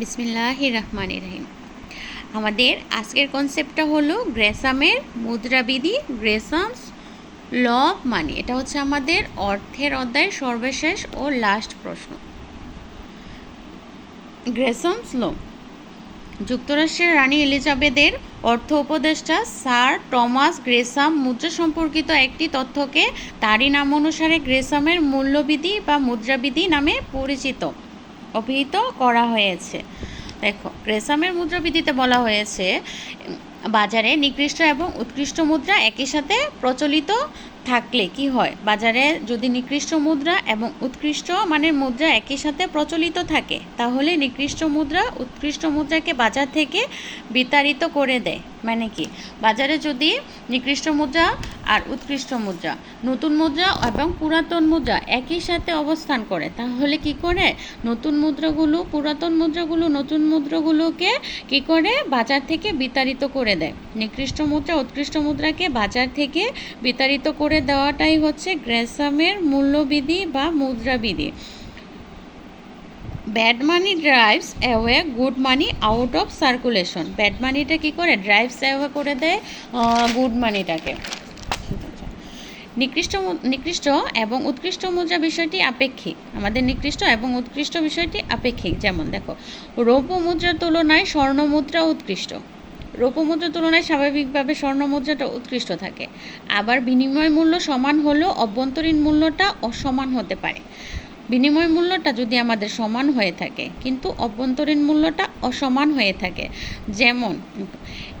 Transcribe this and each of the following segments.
বিসমিল্লাহ রহমান রহিম আমাদের আজকের কনসেপ্টটা হলো গ্রেসামের মুদ্রাবিধি, গ্রেসামস ল অফ মানি। এটা হচ্ছে আমাদের অর্থের অধ্যায়ের সর্বশেষ ও লাস্ট প্রশ্ন। গ্রেসামস ল যুক্তরাষ্ট্রের রানী এলিজাবেথের অর্থ উপদেষ্টা স্যার টমাস গ্রেসাম মুদ্রা সম্পর্কিত একটি তথ্যকে তারই নাম অনুসারে গ্রেসামের মূল্যবিধি বা মুদ্রাবিধি নামে পরিচিত। অভিহিত করা হয়েছে। দেখো গ্রেসামের মুদ্রাবিধিতে বলা হয়েছে, বাজারে নিকৃষ্ট এবং উৎকৃষ্ট মুদ্রা একই সাথে প্রচলিত থাকলে কি হয়? বাজারে যদি নিকৃষ্ট মুদ্রা এবং উৎকৃষ্ট মানের মুদ্রা একই সাথে প্রচলিত থাকে, তাহলে নিকৃষ্ট মুদ্রা উৎকৃষ্ট মুদ্রাকে বাজার থেকে বিতাড়িত করে দেয়। মানে কি? বাজারে যদি নিকৃষ্ট মুদ্রা আর উৎকৃষ্ট মুদ্রা, নতুন মুদ্রা এবং পুরাতন মুদ্রা একই সাথে অবস্থান করে, তাহলে কি করে? নতুন মুদ্রাগুলো, পুরাতন মুদ্রাগুলো, নতুন মুদ্রাগুলোকে কি করে? বাজার থেকে বিতাড়িত করে দেয়। নিকৃষ্ট মুদ্রা, উৎকৃষ্ট মুদ্রাকে বাজার থেকে বিতাড়িত করে দেওয়াটাই হচ্ছে গ্রেসামের মূল্যবিধি বা মুদ্রাবিধি। Bad money drives away good money out of circulation. Bad মানিটা কী করে? ড্রাইভস অ্যাওয়ে করে দেয় গুড মানিটাকে। নিকৃষ্ট নিকৃষ্ট এবং উৎকৃষ্ট মুদ্রা বিষয়টি আপেক্ষিক। আমাদের নিকৃষ্ট এবং উৎকৃষ্ট বিষয়টি আপেক্ষিক। যেমন দেখো, রৌপ্য মুদ্রার তুলনায় স্বর্ণ মুদ্রা উৎকৃষ্ট। রৌপ্য মুদ্রার তুলনায় স্বাভাবিকভাবে স্বর্ণ মুদ্রাটা উৎকৃষ্ট থাকে। আবার বিনিময় মূল্য সমান হলেও অভ্যন্তরীণ মূল্যটা অসমান হতে পারে। বিনিময় মূল্যটা যদি আমাদের সমান হয়ে থাকে, কিন্তু অভ্যন্তরীণ মূল্যটা অসমান হয়ে থাকে। যেমন,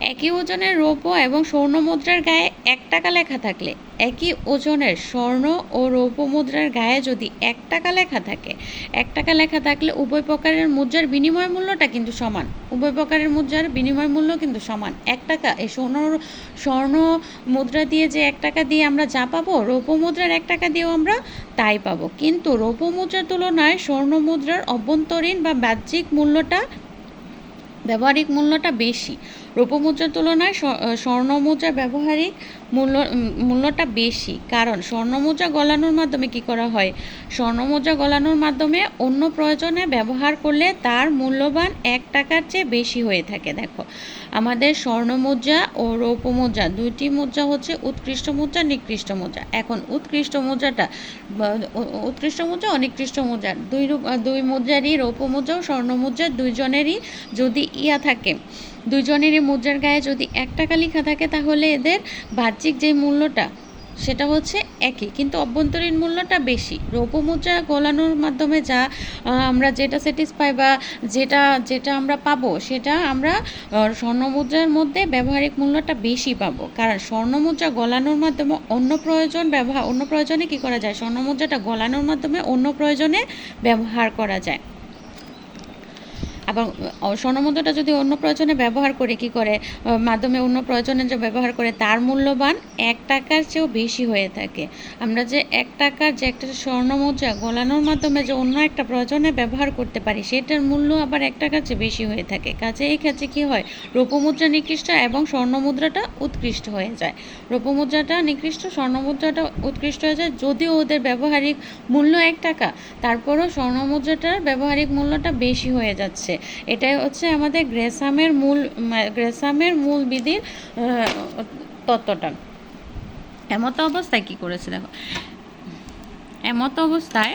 একই ওজনের রৌপ্য এবং স্বর্ণ মুদ্রার গায়ে এক টাকা লেখা থাকলে একই ওজনের স্বর্ণ ও রৌপ্য মুদ্রার গায়ে যদি এক টাকা লেখা থাকে, এক টাকা লেখা থাকলে উভয় প্রকারের মুদ্রার বিনিময় মূল্যটা কিন্তু সমান। উভয় প্রকারের মুদ্রার বিনিময় মূল্য কিন্তু সমান। এক টাকা, এই স্বর্ণ স্বর্ণ মুদ্রা দিয়ে যে এক টাকা দিয়ে আমরা যা পাবো, রৌপ্য মুদ্রার এক টাকা দিয়েও আমরা তাই পাবো। কিন্তু রৌপ্য মুদ্রার তুলনায় স্বর্ণ মুদ্রার অভ্যন্তরীণ বা বাহ্যিক মূল্যটা, ব্যবহারিক মূল্যটা বেশি। রৌপ্য মুদ্রার তুলনায় স্ব- আহ, স্বর্ণ ব্যবহারিক মূল্য মূল্যটা বেশি। কারণ স্বর্ণ মুদ্রা গলানোর মাধ্যমে কি করা হয়? স্বর্ণ মুদ্রা গলানোর মাধ্যমে অন্য প্রয়োজনে ব্যবহার করলে তার মূল্যবান এক টাকার চেয়ে বেশি হয়ে থাকে। দেখো আমাদের স্বর্ণ মুদ্রা ও রৌপ্য মুদ্রা দুইটি মুদ্রা হচ্ছে উৎকৃষ্ট মুদ্রা নিকৃষ্ট মুদ্রা। এখন উৎকৃষ্ট মুদ্রাটা উৎকৃষ্ট মুদ্রা অনিকৃষ্ট মুদ্রা দুই দুই মুদ্রারই রৌপ্য মুদ্রা ও স্বর্ণ মুদ্রা দুইজনেরই যদি ইয়া থাকে দুইজনেরই মুদ্রার গায়ে যদি এক টাকা লেখা থাকে, তাহলে এদের বাহ্যিক যে মূল্যটা, সেটা হচ্ছে একই। কিন্তু অভ্যন্তরীণ মূল্যটা বেশি। রৌপ্য মুদ্রা গলানোর মাধ্যমে যা আমরা যেটা স্যাটিসফাই বা যেটা যেটা আমরা পাবো, সেটা আমরা স্বর্ণ মুদ্রার মধ্যে ব্যবহারিক মূল্যটা বেশি পাবো। কারণ স্বর্ণ মুদ্রা গলানোর মাধ্যমে অন্য প্রয়োজন ব্যবহার, অন্য প্রয়োজনে কি করা যায়? স্বর্ণ মুদ্রাটা গলানোর মাধ্যমে অন্য প্রয়োজনে ব্যবহার করা যায়। আবার স্বর্ণমুদ্রাটা যদি অন্য প্রয়োজনে ব্যবহার করে, কি করে? মাধ্যমে অন্য প্রয়োজনে যে ব্যবহার করে, তার মূল্যবান এক টাকার চেয়েও বেশি হয়ে থাকে। আমরা যে এক টাকার যে একটা স্বর্ণমুদ্রা গলানোর মাধ্যমে যে অন্য একটা প্রয়োজনে ব্যবহার করতে পারি, সেটার মূল্য আবার এক টাকার চেয়ে বেশি হয়ে থাকে। কাজে এই ক্ষেত্রে কি হয়? রূপমুদ্রা নিকৃষ্ট এবং স্বর্ণমুদ্রাটা উৎকৃষ্ট হয়ে যায়। রূপমুদ্রাটা নিকৃষ্ট, স্বর্ণমুদ্রাটা উৎকৃষ্ট হয়ে যায় যদিও ওদের ব্যবহারিক মূল্য এক টাকা, তারপরও স্বর্ণমুদ্রাটার ব্যবহারিক মূল্যটা বেশি হয়ে যাচ্ছে। এটাই হচ্ছে আমাদের গ্রেসামের মূল গ্রেসামের মূল বিধির তত্ত্বটা। এমত অবস্থায় কি করেছে দেখো। এমত অবস্থায়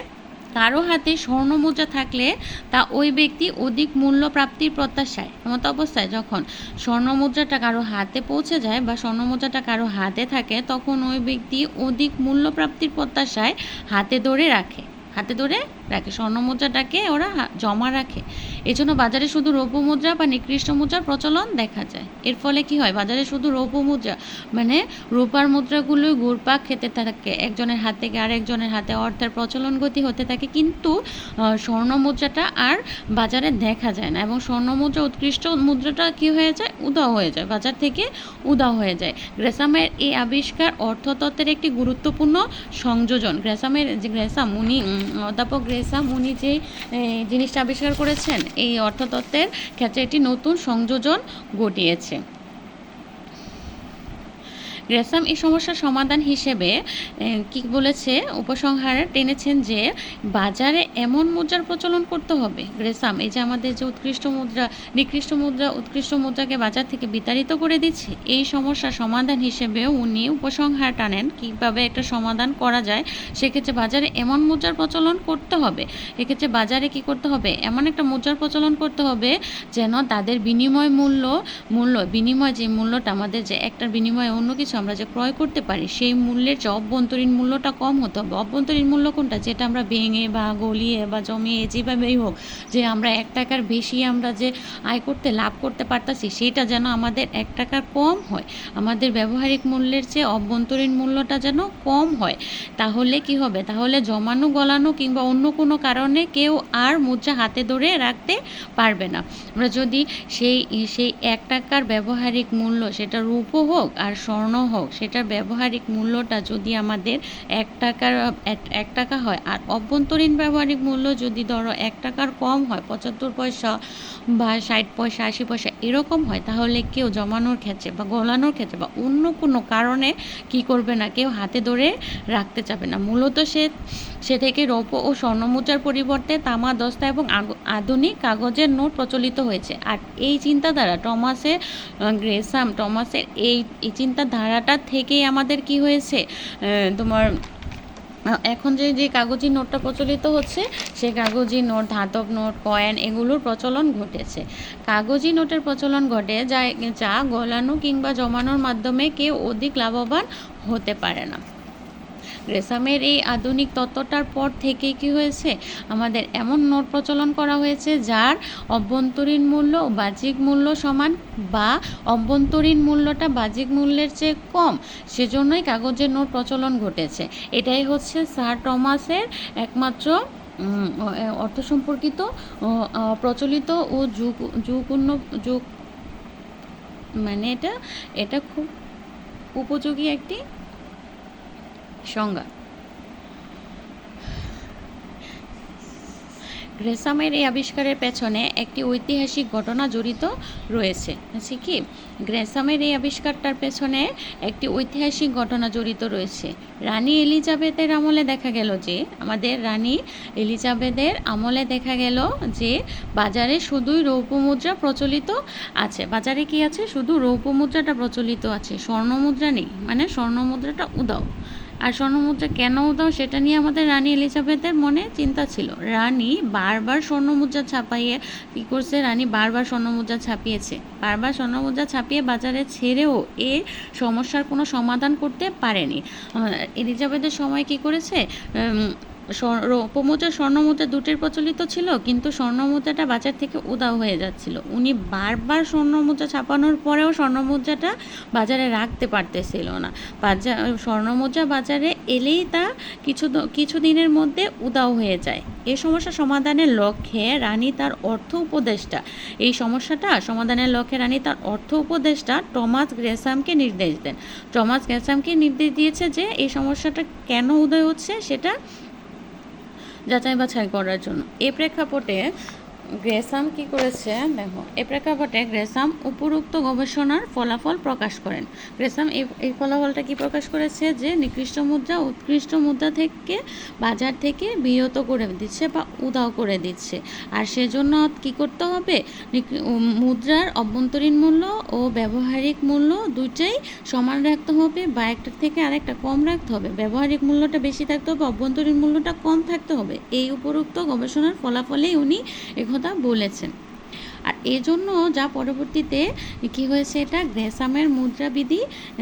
কারও হাতে স্বর্ণ মুদ্রা থাকলে তা ওই ব্যক্তি অধিক মূল্য প্রাপ্তির প্রত্যাশায়। এমত অবস্থায় যখন স্বর্ণ মুদ্রাটা কারও হাতে পৌঁছে যায় বা স্বর্ণ মুদ্রাটা কারও হাতে থাকে, তখন ওই ব্যক্তি অধিক মূল্য প্রাপ্তির প্রত্যাশায় হাতে ধরে রাখে। হাতে ধরে রাখে। স্বর্ণ মুদ্রাটাকে ওরা জমা রাখে। এজন্য বাজারে শুধু রৌপ্য মুদ্রা বা নিকৃষ্ট মুদ্রার প্রচলন দেখা যায়। এর ফলে কি হয়? বাজারে শুধু রৌপ্য মুদ্রা মানে রূপার মুদ্রাগুলোই ঘুরপাক খেতে থাকে। একজনের হাত থেকে আরেকজনের হাতে অর্থের প্রচলন গতি হতে থাকে। কিন্তু স্বর্ণ মুদ্রাটা আর বাজারে দেখা যায় না এবং স্বর্ণ মুদ্রা, উৎকৃষ্ট মুদ্রাটা কি হয়ে যায়? উদাও হয়ে যায়। বাজার থেকে উদাও হয়ে যায়। গ্রেসামের এই আবিষ্কার অর্থতত্ত্বের একটি গুরুত্বপূর্ণ সংযোজন। গ্রেসামের যে গ্রেসাম, উনি অধ্যাপক গ্রেসাম উনি যে জিনিসটা আবিষ্কার করেছেন এই অর্থতত্ত্বের ক্ষেত্রে একটি নতুন সংযোজন ঘটিয়েছে। গ্রেসাম এই সমস্যার সমাধান হিসেবে কি বলেছে, উপসংহারে টেনেছেন যে বাজারে এমন মুদ্রার প্রচলন করতে হবে। গ্রেসাম, এই যে আমাদের যে উৎকৃষ্ট মুদ্রা, নিকৃষ্ট মুদ্রা, উৎকৃষ্ট মুদ্রাকে বাজার থেকে বিতাড়িত করে দিচ্ছে, এই সমস্যার সমাধান হিসেবে উনি উপসংহার টানেন কীভাবে একটা সমাধান করা যায়, সেক্ষেত্রে বাজারে এমন মুদ্রার প্রচলন করতে হবে। এক্ষেত্রে বাজারে কি করতে হবে? এমন একটা মুদ্রার প্রচলন করতে হবে যেন তাদের বিনিময় মূল্য মূল্য, বিনিময় যে মূল্যটা, আমাদের যে একটার বিনিময়ে অন্য কিছু আমরা যে ক্রয় করতে পারি, সেই মূল্যের যে অভ্যন্তরীণ মূল্যটা কম হতে হবে অভ্যন্তরীণ মূল্য কোনটা? যেটা আমরা ভেঙে বা গলিয়ে বা জমিয়ে যেভাবেই হোক, যে আমরা এক টাকার বেশি আমরা যে আয় করতে, লাভ করতে পারতাছি, সেটা যেন আমাদের এক টাকার কম হয়। আমাদের ব্যবহারিক মূল্যের চেয়ে অভ্যন্তরীণ মূল্যটা যেন কম হয়। তাহলে কি হবে? তাহলে জমানো, গলানো কিংবা অন্য কোনো কারণে কেউ আর মুদ্রা হাতে ধরে রাখতে পারবে না। আমরা যদি সেই সেই এক টাকার ব্যবহারিক মূল্য সেটা রূপো হোক আর স্বর্ণ হোক, সেটার ব্যবহারিক মূল্যটা যদি আমাদের এক টাকার, এক- টাকা হয়, আর অভ্যন্তরীণ ব্যবহারিক মূল্য যদি ধরো এক টাকার কম হয়, পঁচাত্তর পয়সা বা ষাট পয়সা, আশি পয়সা এরকম হয়, তাহলে কেউ জমানোর ক্ষেত্রে বা গলানোর ক্ষেত্রে বা অন্য কোনো কারণে কি করবে না, কেউ হাতে ধরে রাখতে চাবে না। মূলত সে সে থেকে রৌপ্য ও স্বর্ণমুদ্রার পরিবর্তে তামা, দস্তা এবং আধুনিক কাগজের নোট প্রচলিত হয়েছে। আর এই চিন্তাধারা টমাসের গ্রেসাম টমাসের এই এই চিন্তাধারাটা থেকেই আমাদের কি হয়েছে? তোমার এখন যে যে কাগজি নোটটা প্রচলিত হচ্ছে সেই কাগজি নোট, ধাতব নোট, কয়েন এগুলোর প্রচলন ঘটেছে। কাগজি নোটের প্রচলন ঘটে যা যা গলানো কিংবা জমানোর মাধ্যমে কেউ অধিক লাভবান হতে পারে না। রেসামের এই আধুনিক তত্ত্বটার পর থেকেই কি হয়েছে? আমাদের এমন নোট প্রচলন করা হয়েছে যার অভ্যন্তরীণ মূল্য বাহ্যিক মূল্য সমান বা অভ্যন্তরীণ মূল্যটা বাহ্যিক মূল্যের চেয়ে কম, সেজন্যই কাগজের নোট প্রচলন ঘটেছে। এটাই হচ্ছে স্যার টমাসের একমাত্র অর্থ সম্পর্কিত প্রচলিত ও যুগ যুগ যুগ মানে এটা এটা খুব উপযোগী একটি সংজ্ঞা গ্রেসামের এই আবিষ্কারের পেছনে একটি ঐতিহাসিক ঘটনা জড়িত রয়েছে। আছে কি? গ্রেসামের এই আবিষ্কারটার পেছনে একটি ঐতিহাসিক ঘটনা জড়িত রয়েছে। রানী এলিজাবেথের আমলে দেখা গেল যে, আমাদের রানী এলিজাবেথের আমলে দেখা গেল যে, বাজারে শুধুই রৌপ্য মুদ্রা প্রচলিত আছে। বাজারে কি আছে? শুধু রৌপ্য মুদ্রাটা প্রচলিত আছে। স্বর্ণ মুদ্রা নেই। মানে স্বর্ণ মুদ্রাটা উদাও। আর স্বর্ণমুদ্রা কেন উদাও সেটা নিয়ে আমাদের রানী এলিজাবেথের মনে চিন্তা ছিল। রানী বারবার স্বর্ণমুদ্রা ছাপাইয়ে কী করছে? রানী বারবার স্বর্ণমুদ্রা ছাপিয়েছে। বারবার স্বর্ণমুদ্রা ছাপিয়ে বাজারে ছেড়েও এ সমস্যার কোনো সমাধান করতে পারেনি। এলিজাবেথের সময় কি করেছে? রৌপ্যমুদ্রা স্বর্ণমুদ্রা দুটির প্রচলিত ছিল, কিন্তু স্বর্ণমুদ্রাটা বাজার থেকে উদাও হয়ে যাচ্ছিল। উনি বারবার স্বর্ণমুদ্রা ছাপানোর পরেও স্বর্ণমুদ্রাটা বাজারে রাখতে পারতেছিল না। বাজার স্বর্ণমুদ্রা বাজারে এলেই তা কিছু কিছু দিনের মধ্যে উদাও হয়ে যায়। এই সমস্যা সমাধানের লক্ষ্যে রানী তার অর্থ উপদেষ্টা। এই সমস্যাটা সমাধানের লক্ষ্যে রানী তার অর্থ উপদেষ্টা টমাস গ্রেসামকে নির্দেশ দেন। টমাস গ্রেসামকে নির্দেশ দিয়েছে যে, এই সমস্যাটা কেন উদয় হচ্ছে সেটা যাচাই বাছাই করার জন্য। এ প্রেক্ষাপটে গ্রেসাম কি করেছে? দেখো, এ প্রেক্ষাপটে গ্রেসাম উপরোক্ত গবেষণার ফলাফল প্রকাশ করেন। গ্রেসাম এই ফলাফলটা কি প্রকাশ করেছে? যে নিকৃষ্ট মুদ্রা উৎকৃষ্ট মুদ্রা থেকে বাজার থেকে বিরত করে দিচ্ছে বা উদাও করে দিচ্ছে। আর সেজন্য কি করতে হবে? মুদ্রার অভ্যন্তরীণ মূল্য ও ব্যবহারিক মূল্য দুইটাই সমান রাখতে হবে বা একটা থেকে আরেকটা কম রাখতে হবে। ব্যবহারিক মূল্যটা বেশি থাকতে হবে, অভ্যন্তরীণ মূল্যটা কম থাকতে হবে। এই উপরোক্ত গবেষণার ফলাফলেই উনি একথা বলেছেন। আর এজন্য যা পরবর্তীতে কি হয়েছে এটা? গ্রেসামের মুদ্রাবিধি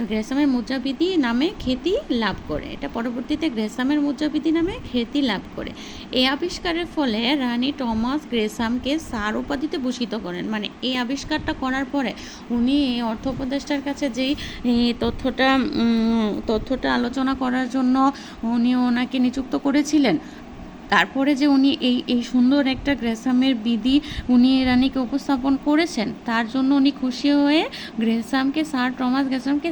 গ্রেসামের মুদ্রাবিধি নামে খ্যাতি লাভ করে। এটা পরবর্তীতে গ্রেসামের মুদ্রাবিধি নামে খ্যাতি লাভ করে। এই আবিষ্কারের ফলে রানী টমাস গ্রেসামকে সার উপাধিতে ভূষিত করেন। মানে এই আবিষ্কারটা করার পরে উনি অর্থ উপদেষ্টার কাছে যেই তথ্যটা তথ্যটা আলোচনা করার জন্য উনি ওনাকে নিযুক্ত করেছিলেন। তারপরে যে উনি এই এই সুন্দর একটা গ্রেসামের বিধি উনি রানীকে উপস্থাপন করেছেন, তার জন্য উনি খুশি হয়ে গ্রেসামকে, স্যার টমাস গ্রেসামকে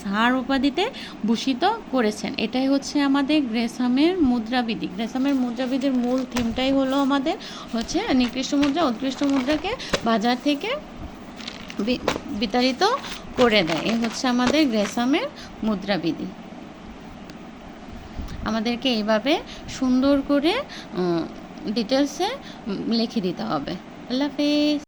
স্যার উপাধিতে ভূষিত করেছেন। এটাই হচ্ছে আমাদের গ্রেসামের মুদ্রাবিধি। গ্রেসামের মুদ্রাবিধির মূল থিমটাই হলো আমাদের হচ্ছে নিকৃষ্ট মুদ্রা, উৎকৃষ্ট মুদ্রাকে বাজার থেকে বিতাড়িত করে দেয়। এ হচ্ছে আমাদের গ্রেসামের মুদ্রাবিধি। আমাদেরকে এইভাবে সুন্দর করে ডিটেলসে লিখে দিতে হবে। আল্লাহ হাফেজ।